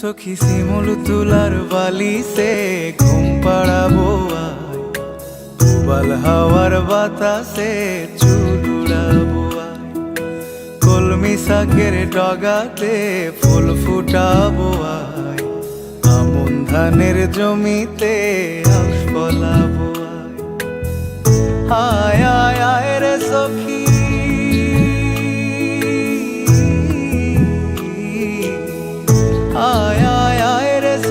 সখী শিমুল তুলার বালিসে ঘুম পাড়াবো আয়। হাওয়ার বাতাসে আয়। কলমি শাকের ডগাতে ফুল ফুটাবো আয়। আমন ধানের জমিতে আউশ ফলাবো আয় আয় আয় রে সখী।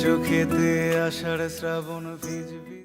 চোখেতে আষাঢ় শ্রাবণ ভিজবে